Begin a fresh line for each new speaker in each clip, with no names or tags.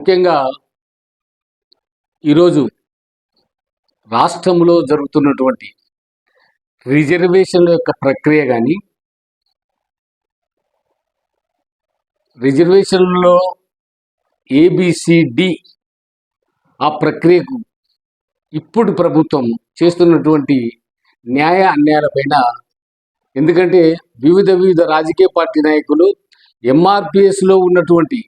ముఖ్యంగా ఈరోజు రాష్ట్రంలో జరుగుతున్నటువంటి రిజర్వేషన్ల యొక్క ప్రక్రియ కానీ రిజర్వేషన్లో ఏబిసిడి ఆ ప్రక్రియకు ఇప్పుడు ప్రభుత్వం చేస్తున్నటువంటి న్యాయ అన్యాయాలపైన ఎందుకంటే వివిధ వివిధ రాజకీయ పార్టీ నాయకులు ఎంఆర్పిఎస్లో ఉన్నటువంటి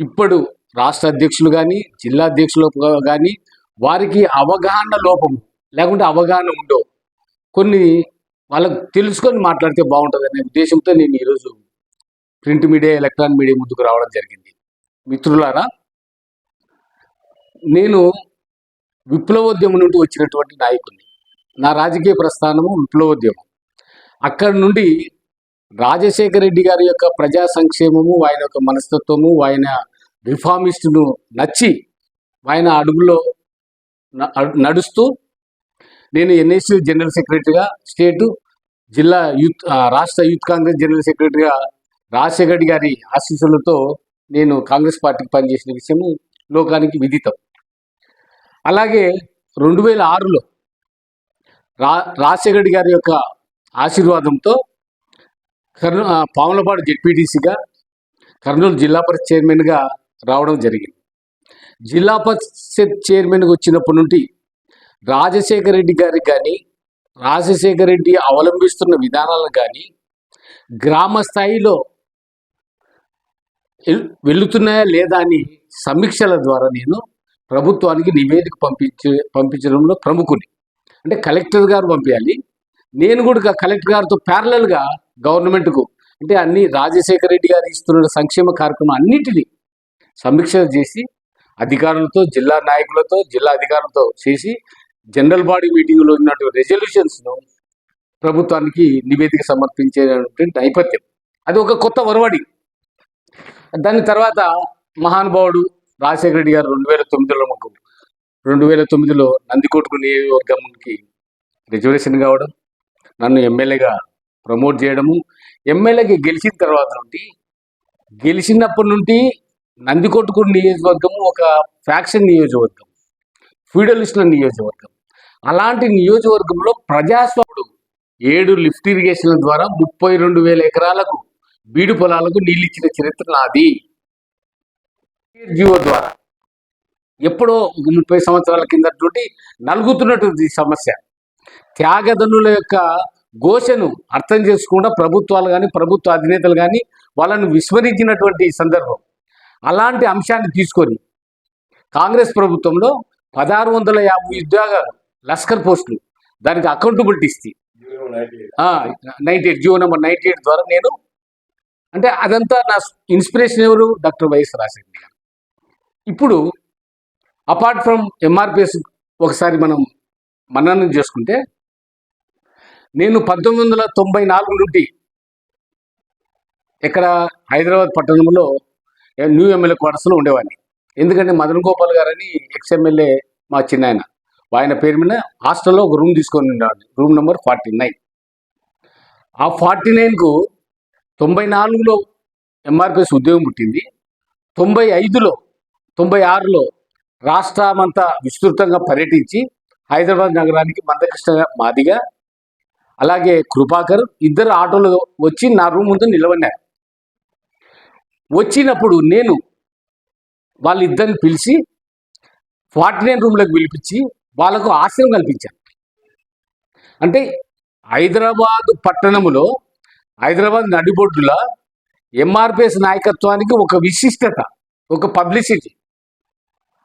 ఇప్పుడు రాష్ట్ర అధ్యక్షులు కానీ జిల్లా అధ్యక్షులు కానీ వారికి అవగాహన లోపం లేకుంటే అవగాహన ఉండవు. కొన్ని వాళ్ళకు తెలుసుకొని మాట్లాడితే బాగుంటుంది అనే ఉద్దేశంతో నేను ఈరోజు ప్రింట్ మీడియా ఎలక్ట్రానిక్ మీడియా ముందుకు రావడం జరిగింది. మిత్రులారా నేను విప్లవోద్యమం నుండి వచ్చినటువంటి నాయకుడిని. నా రాజకీయ ప్రస్థానము విప్లవోద్యమం. అక్కడి నుండి రాజశేఖర రెడ్డి గారి యొక్క ప్రజా సంక్షేమము ఆయన యొక్క మనస్తత్వము ఆయన రిఫార్మిస్టును నచ్చి ఆయన అడుగులో నడుస్తూ నేను ఎన్ఎస్యు జనరల్ సెక్రటరీగా స్టేటు జిల్లా యూత్ రాష్ట్ర యూత్ కాంగ్రెస్ జనరల్ సెక్రటరీగా రాజశేఖర రెడ్డి గారి ఆశీస్సులతో నేను కాంగ్రెస్ పార్టీకి పనిచేసిన విషయము లోకానికి విదితం. అలాగే రెండు వేల ఆరులో రా రాజశేఖర రెడ్డి గారి యొక్క ఆశీర్వాదంతో కర్నూ పాములపాడు జెడ్పీటీసీగా కర్నూలు జిల్లా పరిషత్ చైర్మన్గా రావడం జరిగింది. జిల్లా పరిషత్ చైర్మన్గా వచ్చినప్పటి నుండి రాజశేఖర రెడ్డి గారికి కానీ రాజశేఖర రెడ్డి అవలంబిస్తున్న విధానాలు కానీ గ్రామ స్థాయిలో వెళుతున్నాయా లేదా అని సమీక్షల ద్వారా నేను ప్రభుత్వానికి నివేదిక పంపించే పంపించడంలో ప్రముఖుని. అంటే కలెక్టర్ గారు పంపించాలి నేను కూడా కలెక్టర్ గారితో ప్యారలల్గా గవర్నమెంట్కు. అంటే అన్ని రాజశేఖర రెడ్డి గారు ఇస్తున్న సంక్షేమ కార్యక్రమం అన్నిటినీ సమీక్ష చేసి అధికారులతో జిల్లా నాయకులతో జిల్లా అధికారులతో చేసి జనరల్ బాడీ మీటింగ్లో ఉన్నటువంటి రెజల్యూషన్స్ను ప్రభుత్వానికి నివేదిక సమర్పించేటువంటి నేపథ్యం. అది ఒక కొత్త ఒరవడి దాని తర్వాత మహానుభావుడు రాజశేఖర రెడ్డి గారు రెండు వేల తొమ్మిదిలో మాకు రెండు వేల తొమ్మిదిలో నందికోటకు నియోజకవర్గానికి రిజర్వేషన్ కావడం నన్ను ఎమ్మెల్యేగా ప్రమోట్ చేయడము. ఎమ్మెల్యేకి గెలిచిన తర్వాత నుండి గెలిచినప్పటి నుండి నందికొట్టుకూరు నియోజకవర్గము ఒక ఫ్యాక్షన్ నియోజకవర్గం ఫ్యూడలిస్టుల నియోజకవర్గం. అలాంటి నియోజకవర్గంలో ప్రజాస్వాముడు ఏడు లిఫ్ట్ ఇరిగేషన్ల ద్వారా ముప్పై రెండు వేల ఎకరాలకు బీడు పొలాలకు నీళ్ళు ఇచ్చిన చరిత్ర నాది. జియో ద్వారా ఎప్పుడో ఒక ముప్పై సంవత్సరాల కిందటి నుండి నలుగుతున్నటువంటి సమస్య. త్యాగదనుల యొక్క ఘోషను అర్థం చేసుకుండా ప్రభుత్వాలు కానీ ప్రభుత్వ అధినేతలు కానీ వాళ్ళను విస్మరించినటువంటి సందర్భం. అలాంటి అంశాన్ని తీసుకొని కాంగ్రెస్ ప్రభుత్వంలో పదహారు వందల యాభై ఉద్యోగాలు లష్కర్ పోస్టులు దానికి అకౌంటబిలిటీ ఇస్తే. Ninety eight Jio number ninety eight ద్వారా నేను అంటే అదంతా నా ఇన్స్పిరేషన్ ఎవరు? డాక్టర్ వైఎస్ రాజశేఖర్ గారు. ఇప్పుడు అపార్ట్ ఫ్రమ్ ఎంఆర్పిఎస్ ఒకసారి మనం మననం చేసుకుంటే నేను పంతొమ్మిది వందల తొంభై నాలుగు నుండి ఇక్కడ హైదరాబాద్ పట్టణంలో న్యూ ఎమ్మెల్యే క్వార్టర్స్లో ఉండేవాడిని. ఎందుకంటే మదన్ గోపాల్ గారని ఎక్స్ఎమ్మెల్యే మా చిన్నాయన. ఆయన పేరు మీద హాస్టల్లో ఒక రూమ్ తీసుకొని ఉండేవాడిని రూమ్ నెంబర్ ఫార్టీ నైన్. ఆ ఫార్టీ నైన్కు తొంభై నాలుగులో ఎంఆర్పిఎస్ ఉద్యోగం పుట్టింది. తొంభై ఐదులో తొంభై ఆరులో రాష్ట్రమంతా విస్తృతంగా పర్యటించి హైదరాబాద్ నగరానికి మందకృష్ణ మాదిగా అలాగే కృపాకర్ ఇద్దరు ఆటోలు వచ్చి నా రూమ్ ముందు నిలబడినారు వచ్చినప్పుడు నేను వాళ్ళిద్దరిని పిలిచి ఫార్టీ నైన్ రూమ్లోకి పిలిపించి వాళ్ళకు ఆశ్రయం కల్పించాను అంటే హైదరాబాద్ పట్టణములో హైదరాబాద్ నడిబొడ్డుల ఎంఆర్పిఎస్ నాయకత్వానికి ఒక విశిష్టత ఒక పబ్లిసిటీ.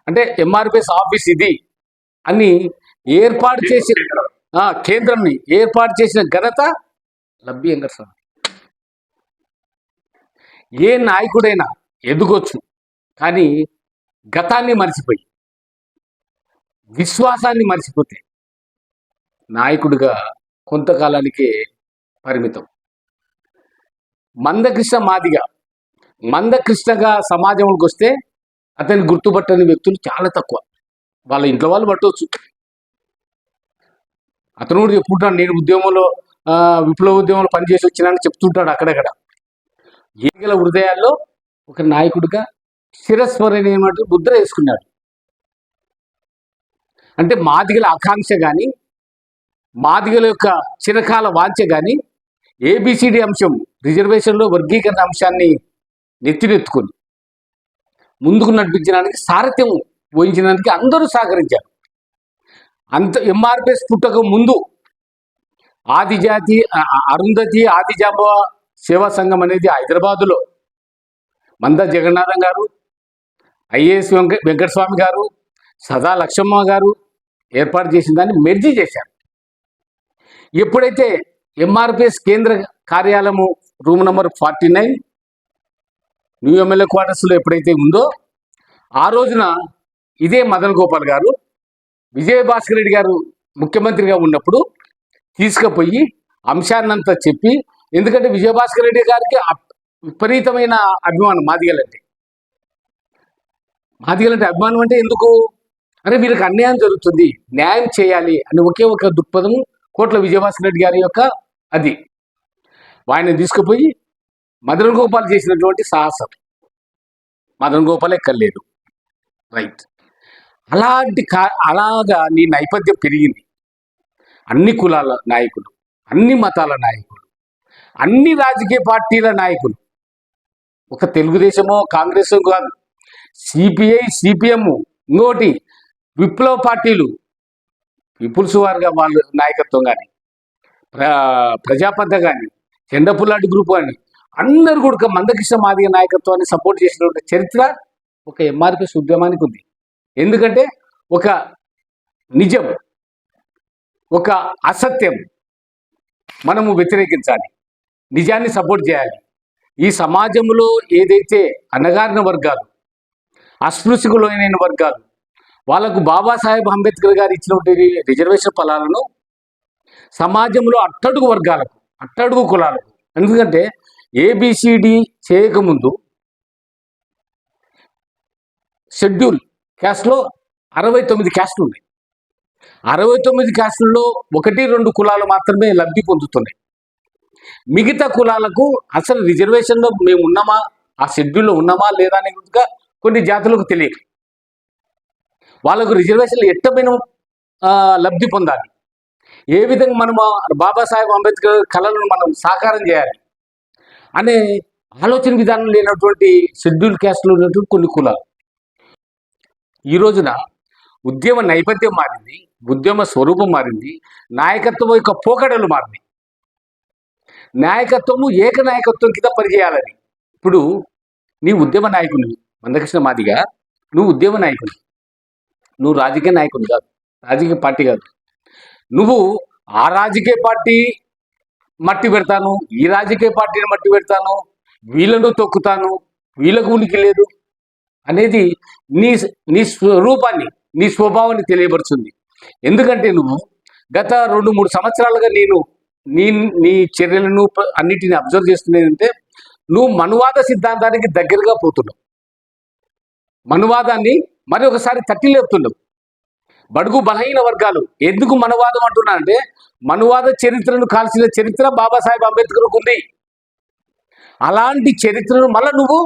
అంటే ఎంఆర్పిఎస్ ఆఫీస్ ఇది అని ఏర్పాటు చేసి కేంద్రంని ఏర్పాటు చేసిన ఘనత లబ్బి స్వామి ఏ నాయకుడైనా ఎదుగొచ్చు కానీ గతాన్ని మర్చిపోయి విశ్వాసాన్ని మర్చిపోతే నాయకుడిగా కొంతకాలానికే పరిమితం. మందకృష్ణ మాదిగా మందకృష్ణగా సమాజంలోకి వస్తే అతన్ని గుర్తుపట్టని వ్యక్తులు చాలా తక్కువ. వాళ్ళ ఇంట్లో వాళ్ళు పట్టవచ్చు. అతను కూడా చెప్పుకుంటాడు నేను ఉద్యమంలో విప్లవ ఉద్యమంలో పనిచేసి వచ్చినానని చెప్తుంటాడు అక్కడక్కడ. ఏగల హృదయాల్లో ఒక నాయకుడిగా శిరస్వరనేటువంటి ముద్ర వేసుకున్నాడు. అంటే మాదిగల ఆకాంక్ష కానీ మాదిగల యొక్క చిరకాల వాంఛ కానీ ఏబిసిడి అంశం రిజర్వేషన్లో వర్గీకరణ అంశాన్ని నెత్తినెత్తుకొని ముందుకు నడిపించడానికి సారథ్యం వహించడానికి అందరూ సహకరించారు. అంత ఎంఆర్పిఎస్ పుట్టక ముందు ఆదిజాతి అరుంధతి ఆదిజాంబ సేవా సంఘం అనేది హైదరాబాదులో మంద జగన్నాథం గారు ఐఏఎస్ వెంక వెంకటస్వామి గారు సదా లక్ష్మమ్మ గారు ఏర్పాటు చేసిన దాన్ని మెర్జీ చేశారు. ఎప్పుడైతే ఎంఆర్పిఎస్ కేంద్ర కార్యాలయము room number forty nine new MLA క్వార్టర్స్లో ఎప్పుడైతే ఉందో ఆ రోజున ఇదే మదన్ గోపాల్ గారు విజయభాస్కర్ రెడ్డి గారు ముఖ్యమంత్రిగా ఉన్నప్పుడు తీసుకుపోయి అంశాన్నంతా చెప్పి ఎందుకంటే విజయభాస్కర్ రెడ్డి గారికి అప్- విపరీతమైన అభిమానం మాదిగలంటే. మాదిగలంటే అభిమానం అంటే ఎందుకు? అరే వీళ్ళకి అన్యాయం జరుగుతుంది న్యాయం చేయాలి అని ఒకే ఒక దృక్పథం కోట్ల విజయభాస్కర్ రెడ్డి గారి యొక్క అది. ఆయన తీసుకుపోయి మదన్ గోపాల్ చేసినటువంటి సాహసం. మదన్ గోపాల్ ఎక్కర్లేదు రైట్. అలాంటి కా అలాగా నీ నైపథ్యం పెరిగింది. అన్ని కులాల నాయకులు అన్ని మతాల నాయకులు అన్ని రాజకీయ పార్టీల నాయకులు. ఒక తెలుగుదేశమో కాంగ్రెస్ కాదు. సిపిఐ సిపిఎం ఇంకోటి విప్లవ పార్టీలు. పీపుల్స్ వారుగా వాళ్ళ నాయకత్వం కానీ ప్ర కానీ చెండపుల్లాంటి గ్రూప్ కానీ అందరు కూడా మందకృష్ణ మాదిగ నాయకత్వాన్ని సపోర్ట్ చేసినటువంటి చరిత్ర ఒక ఎంఆర్పిఎస్ ఉద్యమానికి ఉంది ఎందుకంటే ఒక నిజం ఒక అసత్యం మనము వ్యతిరేకించాలి. నిజాన్ని సపోర్ట్ చేయాలి. ఈ సమాజంలో ఏదైతే అణగారిన వర్గాలు అస్పృశ్యులైన వర్గాలు వాళ్ళకు బాబాసాహెబ్ అంబేద్కర్ గారు ఇచ్చినటువంటి రిజర్వేషన్ ఫలాలను సమాజంలో అట్టడుగు వర్గాలకు అట్టడుగు కులాలకు ఎందుకంటే ఏబిసిడి చేయకముందు షెడ్యూల్ క్యాస్ట్లో అరవై తొమ్మిది క్యాస్ట్లు ఉన్నాయి. అరవై తొమ్మిది క్యాస్టుల్లో ఒకటి రెండు కులాలు మాత్రమే లబ్ధి పొందుతున్నాయి. మిగతా కులాలకు అసలు రిజర్వేషన్లో మేము ఉన్నామా? ఆ షెడ్యూల్లో ఉన్నామా? లేదా అనే గురించి కొన్ని జాతులకు తెలియదు వాళ్ళకు రిజర్వేషన్లు ఎట్టమైన లబ్ధి పొందాలి. ఏ విధంగా మనం బాబాసాహెబ్ అంబేద్కర్ కళలను మనం సాకారం చేయాలి? అనే ఆలోచన విధానం లేనటువంటి షెడ్యూల్ క్యాస్ట్లో ఉన్నటువంటి కొన్ని కులాలు. ఈ రోజున ఉద్యమ నేపథ్యం మారింది ఉద్యమ స్వరూపం మారింది నాయకత్వం యొక్క పోకడలు మారింది నాయకత్వము ఏక నాయకత్వం కింద పనిచేయాలని. ఇప్పుడు నీ ఉద్యమ నాయకునివి మందకృష్ణ మాదిగా నువ్వు ఉద్యమ నాయకుని. నువ్వు రాజకీయ నాయకుని కాదు రాజకీయ పార్టీ కాదు. నువ్వు ఆ రాజకీయ పార్టీ మట్టి పెడతాను ఈ రాజకీయ పార్టీని మట్టి పెడతాను వీళ్ళను తొక్కుతాను వీళ్ళకు ఉనికి లేదు అనేది నీ నీ స్వరూపాన్ని నీ స్వభావాన్ని తెలియపరుస్తుంది. ఎందుకంటే నువ్వు గత రెండు మూడు సంవత్సరాలుగా నేను నీ నీ చర్యలను అన్నిటిని అబ్జర్వ్ చేస్తున్నదంటే నువ్వు మనువాద సిద్ధాంతానికి దగ్గరగా పోతున్నావు. మనువాదాన్ని మరి ఒకసారి తట్టి లేపుతున్నావు. బడుగు బలహీన వర్గాలు ఎందుకు మనువాదం అంటున్నా అంటే మనువాద చరిత్రను కాల్చిన చరిత్ర బాబాసాహెబ్ అంబేద్కర్కు ఉంది. అలాంటి చరిత్రను మళ్ళీ నువ్వు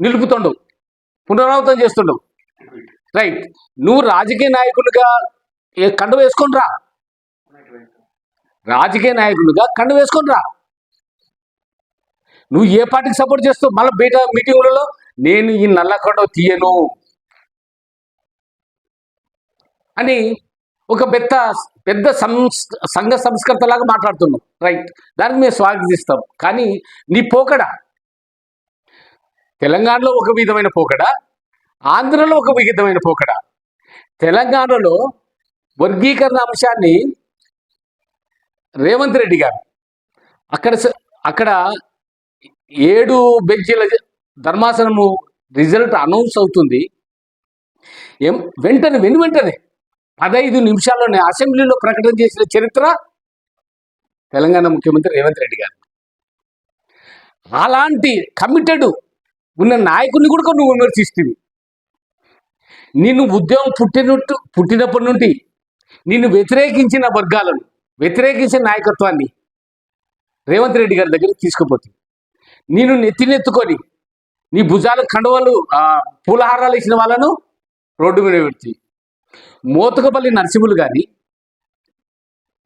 నిలుపుతుండవు పునరావృతం చేస్తుండవు రైట్ నువ్వు రాజకీయ నాయకులుగా ఏ కండు వేసుకొని రా రాజకీయ నాయకులుగా కండు వేసుకొని రా నువ్వు ఏ పార్టీకి సపోర్ట్ చేస్తావు? మళ్ళీ బయట మీటింగులలో నేను ఈ నల్లకొండ తీయను. అని ఒక పెద్ద పెద్ద సంస్ సంఘ సంస్కర్తలాగా మాట్లాడుతున్నావు. రైట్ దానికి మేము స్వాగతిస్తాం. కానీ నీ పోకడ తెలంగాణలో ఒక విధమైన పోకడ ఆంధ్రలో ఒక విధమైన పోకడ. తెలంగాణలో వర్గీకరణ అంశాన్ని రేవంత్ రెడ్డి గారు అక్కడ స- అక్కడ ఏడు బెంచీల ధర్మాసనము రిజల్ట్ అనౌన్స్ అవుతుంది. ఏం వెంటనే వెను వెంటనే పదహైదు నిమిషాల్లోనే అసెంబ్లీలో ప్రకటన చేసిన చరిత్ర తెలంగాణ ముఖ్యమంత్రి రేవంత్ రెడ్డి గారు. అలాంటి కమిటెడ్ ఉన్న నాయకుడిని కూడా నువ్వు విమర్శిస్తుంది నిన్ను ఉద్యోగం పుట్టినట్టు పుట్టినప్పటి నుండి నిన్ను వ్యతిరేకించిన వర్గాలను వ్యతిరేకించిన నాయకత్వాన్ని రేవంత్ రెడ్డి గారి దగ్గరికి తీసుకుపోతుంది నేను నెత్తినెత్తుకొని నీ భుజాలు కండవలు పూలహారాలు ఇచ్చిన వాళ్ళను రోడ్డు మీద పెట్టి మోతకపల్లి నరసింహులు కానీ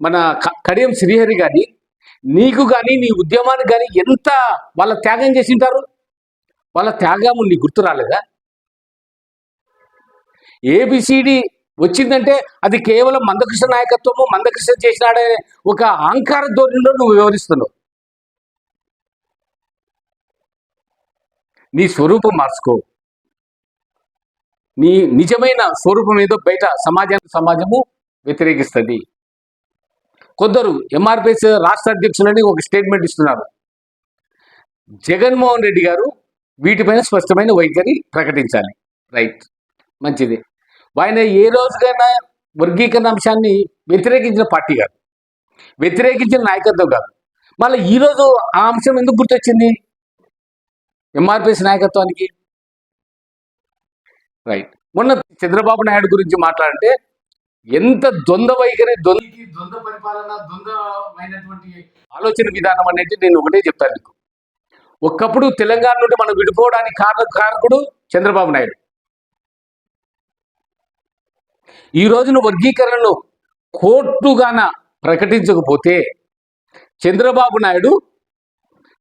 మన క- కడియం శ్రీహరి కానీ నీకు కానీ నీ ఉద్యమానికి కానీ ఎంత వాళ్ళ త్యాగం చేసి ఉంటారు వాళ్ళ త్యాగము నీకు గుర్తు రాలేదా? ఏబిసిడి వచ్చిందంటే అది కేవలం మందకృష్ణ నాయకత్వము మందకృష్ణ చేసినాడే ఒక అహంకార ధోరణిలో నువ్వు వివరిస్తున్నావు నీ స్వరూపం మార్చుకో. నీ నిజమైన స్వరూపం ఏదో బయట సమాజానికి సమాజము వ్యతిరేకిస్తుంది. కొందరు ఎంఆర్పిఎస్ రాష్ట్ర అధ్యక్షులని ఒక స్టేట్మెంట్ ఇస్తున్నారు. జగన్మోహన్ రెడ్డి గారు వీటిపైన స్పష్టమైన వైఖరి ప్రకటించాలి. రైట్. మంచిది. ఆయన ఏ రోజుకైనా వర్గీకరణ అంశాన్ని వ్యతిరేకించిన పార్టీ కాదు. వ్యతిరేకించిన నాయకత్వం కాదు. మళ్ళీ ఈరోజు ఆ అంశం ఎందుకు గుర్తొచ్చింది? ఎంఆర్పిఎస్ నాయకత్వానికి? రైట్. మొన్న చంద్రబాబు నాయుడు గురించి మాట్లాడితే ఎంత ద్వంద్వ వైఖరి ద్వంద్వ ద్వంద్వ పరిపాలన ద్వంద్వమైనటువంటి ఆలోచన విధానం అనేది నేను ఒకటే చెప్తాను నీకు ఒకప్పుడు తెలంగాణ నుండి మనం విడిపోవడానికి కారణ కారకుడు చంద్రబాబు నాయుడు. ఈ రోజున వర్గీకరణను కోర్టుగాన ప్రకటించకపోతే చంద్రబాబు నాయుడు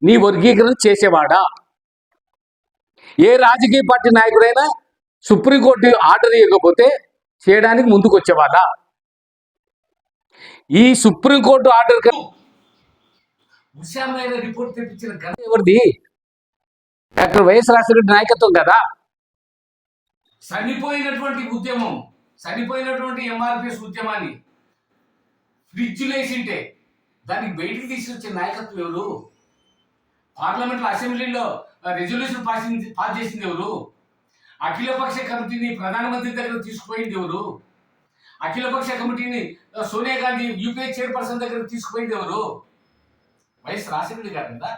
నీ వర్గీకరణ చేసేవాడా? ఏ రాజకీయ పార్టీ నాయకుడైనా సుప్రీంకోర్టు ఆర్డర్ ఇవ్వకపోతే చేయడానికి ముందుకు వచ్చేవాళ్ళ ఈ సుప్రీంకోర్టు ఆర్డర్ రిపోర్ట్ తెప్పించిన ఘనత ఎవరిది? డాక్టర్ వైఎస్ రాజశేఖర నాయకత్వం కదా?
చనిపోయినటువంటి ఉద్యమం చనిపోయినటువంటి ఎంఆర్పిఎస్ ఉద్యమాన్ని ఫ్రిడ్జ్లో వేసింటే దానికి బయటికి తీసుకొచ్చే నాయకత్వం ఎవరు? పార్లమెంట్లో అసెంబ్లీలో రెజల్యూషన్ పాస్ పాస్ చేసింది ఎవరు? అఖిలపక్ష కమిటీని ప్రధానమంత్రి దగ్గర తీసుకుపోయింది ఎవరు? అఖిలపక్ష కమిటీని సోనియా గాంధీ యూపీఏ చైర్పర్సన్ దగ్గర తీసుకుపోయింది ఎవరు? వైఎస్ రాజశేఖర కదా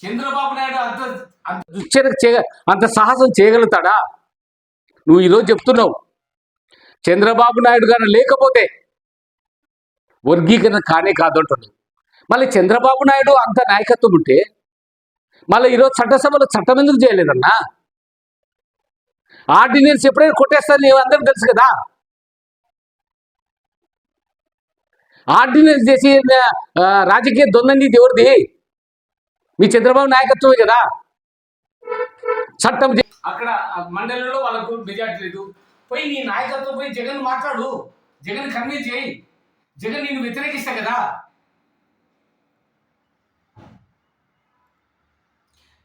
చంద్రబాబు నాయుడు అంత అంత
దుశ్చర్య చేయ అంత సాహసం చేయగలుగుతాడా? నువ్వు ఈరోజు చెప్తున్నావు. చంద్రబాబు నాయుడు గారు లేకపోతే వర్గీకరణ కానే కాదు అంటున్నావు. మళ్ళీ చంద్రబాబు నాయుడు అంత నాయకత్వం ఉంటే మళ్ళీ ఈరోజు చట్టసభలో చట్టం ఎందుకు చేయలేదన్నా? ఆర్డినెన్స్ ఎప్పుడైనా కొట్టేస్తారని అందరికి తెలుసు కదా. ఆర్డినెన్స్ చేసి రాజకీయ దొందండి ఎవరిది? మీ చంద్రబాబు నాయకత్వమే కదా. చట్టం
అక్కడ మండలిలో వాళ్ళకు మెజార్టీ లేదు. పోయి నీ నాయకత్వం పోయి జగన్ మాట్లాడు. జగన్ కన్విన్స్ చేయి. జగన్ నిన్ను వ్యతిరేకిస్తా కదా.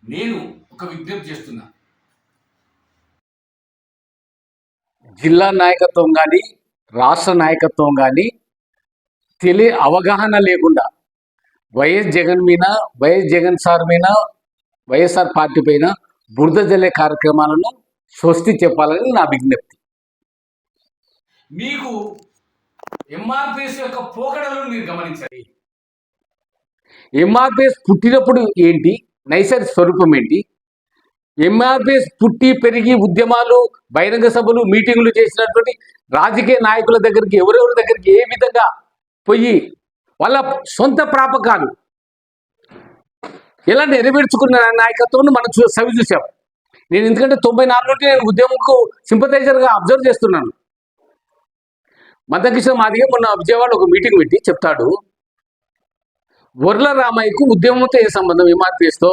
నేను ఒక విజ్ఞప్తి చేస్తున్నా.
జిల్లా నాయకత్వం కానీ రాష్ట్ర నాయకత్వం కానీ తెలియ అవగాహన లేకుండా వైఎస్ జగన్ మీద వైఎస్ జగన్ సార్ మీద వైఎస్ఆర్ పార్టీ పైన బురద జల్లే కార్యక్రమాలను స్వస్తి చెప్పాలని నా విజ్ఞప్తి.
మీకు ఎంఆర్పిఎస్ యొక్క పోకడలను మీరు గమనించాలి
ఎంఆర్పిఎస్ పుట్టినప్పుడు ఏంటి? నైసర్ స్వరూపం ఏంటి? ఎంఆర్పిఎస్ పుట్టి పెరిగి ఉద్యమాలు బహిరంగ సభలు మీటింగులు చేసినటువంటి రాజకీయ నాయకుల దగ్గరికి ఎవరెవరి దగ్గరికి ఏ విధంగా పోయి వాళ్ళ సొంత ప్రాపకాలు ఎలా నెరవేర్చుకున్న నాయకత్వం మనం చూ సవి చూసాం. నేను ఎందుకంటే తొంభై నాలుగు నుండి నేను ఉద్యమంకు సింపథైజర్గా అబ్జర్వ్ చేస్తున్నాను. మద్దకిషోర్ మాదిగా మొన్న విజయవాడ ఒక మీటింగ్ పెట్టి చెప్తాడు వర్ల రామయ్యకు ఉద్యమంతో ఏ సంబంధం? ఎంఆర్పిఎస్తో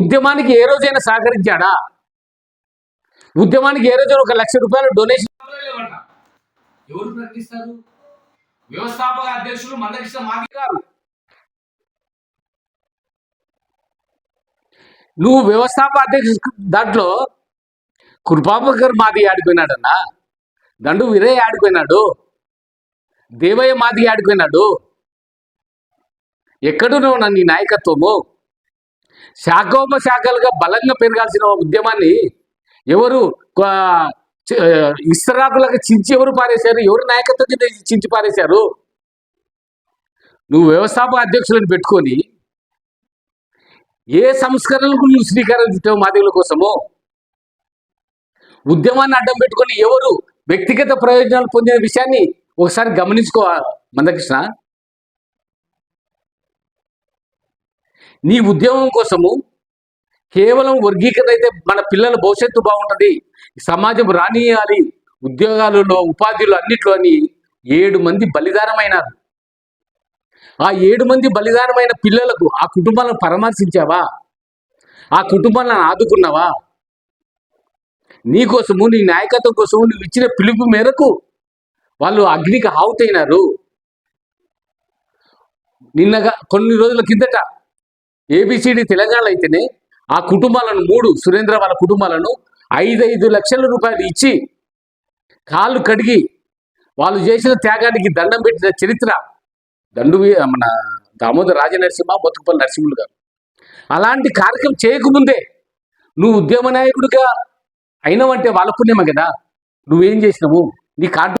ఉద్యమానికి ఏ రోజైనా సహకరించాడా? ఉద్యమానికి ఏ రోజైనా ఒక లక్ష రూపాయలు డొనేషన్
ఎవరు ప్రకటిస్తారు? వ్యవస్థాపక అధ్యక్షులు మందకృష్ణ మాది గారు.
నువ్వు వ్యవస్థాపక అధ్యక్ష దాంట్లో కృపాపకర్ మాది ఆడిపోయినాడన్నా దండు వీరయ్య ఆడిపోయినాడు దేవయ్య మాది ఆడిపోయినాడు. ఎక్కడున్నావు నన్ను నీ నాయకత్వము? శాఖోపశాఖలుగా బలంగా పెరగాల్సిన ఉద్యమాన్ని ఎవరు ఇస్తరాకులకు చించి ఎవరు పారేశారు? ఎవరు నాయకత్వం కింద చించి పారేశారు? నువ్వు వ్యవస్థాపక అధ్యక్షులను పెట్టుకొని ఏ సంస్కరణలకు నువ్వు శ్రీకారం చుట్టావు మాదిగుల కోసము? ఉద్యమాన్ని అడ్డం పెట్టుకొని ఎవరు వ్యక్తిగత ప్రయోజనాలు పొందిన విషయాన్ని ఒకసారి గమనించుకో మందకృష్ణ. నీ ఉద్యమం కోసము కేవలం వర్గీకరణ అయితే మన పిల్లల భవిష్యత్తు బాగుంటుంది. సమాజం రానియాలి. ఉద్యోగాలలో ఉపాధిలో అన్నిట్లో అని ఏడు మంది బలిదానమైనారు. ఆ ఏడు మంది బలిదానమైన పిల్లలకు ఆ కుటుంబాలను పరామర్శించావా? ఆ కుటుంబాలను ఆదుకున్నావా? నీకోసము నీ నాయకత్వం కోసము నువ్వు ఇచ్చిన పిలుపు మేరకు వాళ్ళు అగ్నికి ఆవుతైనారు. నిన్నగా కొన్ని రోజుల కిందట ఏబిసిడి తెలంగాణ అయితేనే ఆ కుటుంబాలను మూడు సురేంద్ర వాళ్ళ కుటుంబాలను ఐదైదు లక్షల రూపాయలు ఇచ్చి కాళ్ళు కడిగి వాళ్ళు చేసిన త్యాగానికి దండం పెట్టిన చరిత్ర దండు మన దామోదర రాజనరసింహ బతుకుపల్లి నరసింహులు గారు. అలాంటి కార్యక్రమం చేయకముందే నువ్వు ఉద్యమ నాయకుడిగా అయినవంటే వాళ్ళ పుణ్యమే కదా. నువ్వేం చేసినావు? నీ కాంట్రా